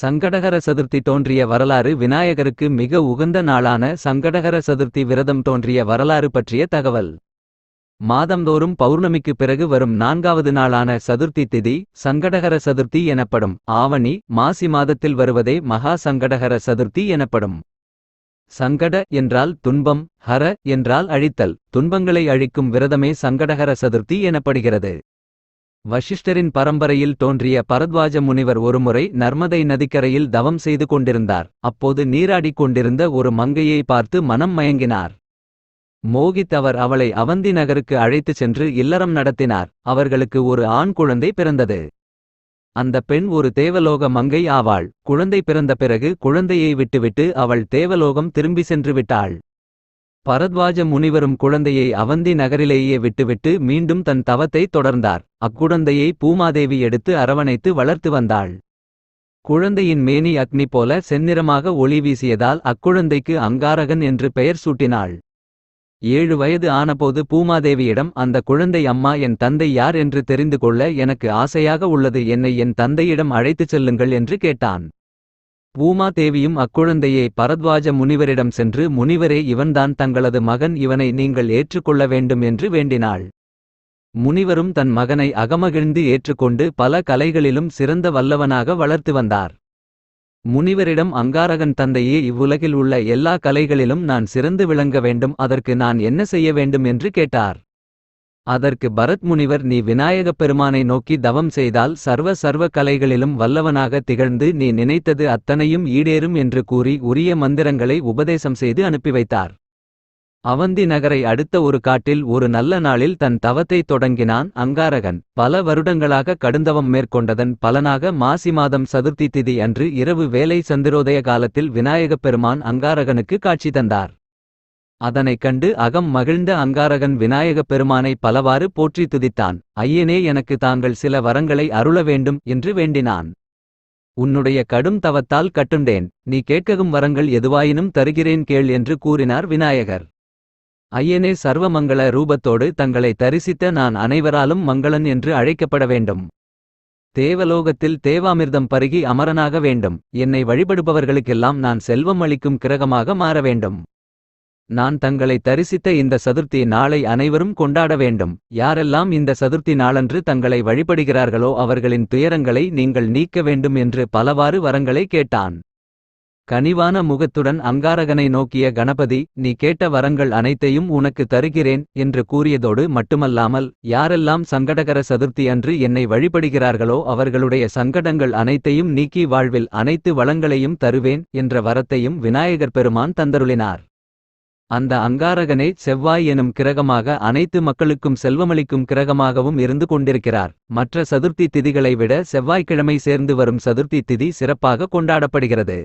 சங்கடகர சதுர்த்தி தோன்றிய வரலாறு விநாயகருக்கு மிக உகந்த நாளான சங்கடகர சதுர்த்தி விரதம் தோன்றிய வரலாறு பற்றிய தகவல். மாதந்தோறும் பௌர்ணமிக்கு பிறகு வரும் நான்காவது நாளான சதுர்த்தி திதி சங்கடகர சதுர்த்தி எனப்படும். ஆவணி மாசி மாதத்தில் வருவதே மகா சங்கடகர சதுர்த்தி எனப்படும். சங்கட என்றால் துன்பம் ஹர என்றால் அழித்தல் துன்பங்களை அழிக்கும் விரதமே சங்கடகர சதுர்த்தி எனப்படுகிறது. வசிஷ்டரின் பரம்பரையில் தோன்றிய பரத்வாஜ முனிவர் ஒருமுறை நர்மதை நதிக்கரையில் தவம் செய்து கொண்டிருந்தார். அப்போது நீராடிக் கொண்டிருந்த ஒரு மங்கையை பார்த்து மனம் மயங்கினார். மோகித் அவர் அவளை அவந்தி நகருக்கு அழைத்துச் சென்று இல்லறம் நடத்தினார். அவர்களுக்கு ஒரு ஆண் குழந்தை பிறந்தது. அந்த பெண் ஒரு தேவலோக மங்கை ஆவாள். குழந்தை பிறந்த பிறகு குழந்தையை விட்டுவிட்டு அவள் தேவலோகம் திரும்பி சென்று விட்டாள். பரத்வாஜ முனிவரும் குழந்தையை அவந்தி நகரிலேயே விட்டுவிட்டு மீண்டும் தன் தவத்தை தொடர்ந்தார். அக்குழந்தையை பூமாதேவி எடுத்து அரவணைத்து வளர்த்து வந்தாள். குழந்தையின் மேனி அக்னி போல செந்நிறமாக ஒளி வீசியதால் அக்குழந்தைக்கு அங்காரகன் என்று பெயர் சூட்டினாள். ஏழு வயது ஆனபோது பூமாதேவியிடம் அந்த குழந்தை அம்மா என் தந்தை யார் என்று தெரிந்து கொள்ள எனக்கு ஆசையாக உள்ளது. என்னை என் தந்தையிடம் அழைத்துச் செல்லுங்கள் என்று கேட்டான். பூமாதேவியும் அக்குழந்தையை பரத்வாஜ முனிவரிடம் சென்று முனிவரே இவன்தான் தங்களது மகன் இவனை நீங்கள் ஏற்றுக்கொள்ள வேண்டும் என்று வேண்டினாள். முனிவரும் தன் மகனை அகமகிழ்ந்து ஏற்றுக்கொண்டு பல கலைகளிலும் சிறந்த வல்லவனாக வளர்த்து வந்தார். முனிவரிடம் அங்காரகன் தந்தையே இவ்வுலகில் உள்ள எல்லா கலைகளிலும் நான் சிறந்து விளங்க வேண்டும் அதற்கு நான் என்ன செய்ய வேண்டும்? என்று கேட்டார். அதற்கு பரத் முனிவர் நீ விநாயகப் பெருமானை நோக்கி தவம் செய்தால் சர்வ சர்வ கலைகளிலும் வல்லவனாக திகழ்ந்து நீ நினைத்தது அத்தனையும் ஈடேறும் என்று கூறி உரிய மந்திரங்களை உபதேசம் செய்து அனுப்பி வைத்தார். அவந்தி நகரை அடுத்த ஒரு காட்டில் ஒரு நல்ல நாளில் தன் தவத்தை தொடங்கினான் அங்காரகன். பல வருடங்களாக கடுந்தவம் மேற்கொண்டதன் பலனாக மாசி மாதம் சதுர்த்தி திதி அன்று இரவு வேலை சந்திரோதய காலத்தில் விநாயகப் பெருமான் அங்காரகனுக்கு காட்சி தந்தார். அதனைக் கண்டு அகம் மகிழ்ந்த அங்காரகன் விநாயகப் பெருமானை பலவாறு போற்றி துதித்தான். ஐயனே எனக்கு தாங்கள் சில வரங்களை அருள வேண்டும் என்று வேண்டினான். உன்னுடைய கடும் தவத்தால் கட்டுண்டேன். நீ கேட்கவும் வரங்கள் எதுவாயினும் தருகிறேன் கேள் என்று கூறினார் விநாயகர். ஐயனே சர்வமங்கள ரூபத்தோடு தங்களை தரிசித்த நான் அனைவராலும் மங்களன் என்று அழைக்கப்பட வேண்டும். தேவலோகத்தில் தேவாமிர்தம் பருகி அமரனாக வேண்டும். என்னை வழிபடுபவர்களுக்கெல்லாம் நான் செல்வம் அளிக்கும் கிரகமாக மாற வேண்டும். நான் தங்களை தரிசித்த இந்த சதுர்த்தி நாளை அனைவரும் கொண்டாட வேண்டும். யாரெல்லாம் இந்த சதுர்த்தி நாளன்று தங்களை வழிபடுகிறார்களோ அவர்களின் துயரங்களை நீங்கள் நீக்க வேண்டும் என்று பலவாறு வரங்களை கேட்டான். கனிவான முகத்துடன் அங்காரகனை நோக்கிய கணபதி நீ கேட்ட வரங்கள் அனைத்தையும் உனக்கு தருகிறேன் என்று கூறியதோடு மட்டுமல்லாமல் யாரெல்லாம் சங்கடகர சதுர்த்தி அன்று என்னை வழிபடுகிறார்களோ அவர்களுடைய சங்கடங்கள் அனைத்தையும் நீக்கி வாழ்வில் அனைத்து வளங்களையும் தருவேன் என்ற வரத்தையும் விநாயகர் பெருமான் தந்தருளினார். அந்த அங்காரகனே செவ்வாய் எனும் கிரகமாக அனைத்து மக்களுக்கும் செல்வமளிக்கும் கிரகமாகவும் இருந்து கொண்டிருக்கிறார். மற்ற சதுர்த்தி திதிகளை விட செவ்வாய்க்கிழமை சேர்ந்து வரும் சதுர்த்தி திதி சிறப்பாக கொண்டாடப்படுகிறது.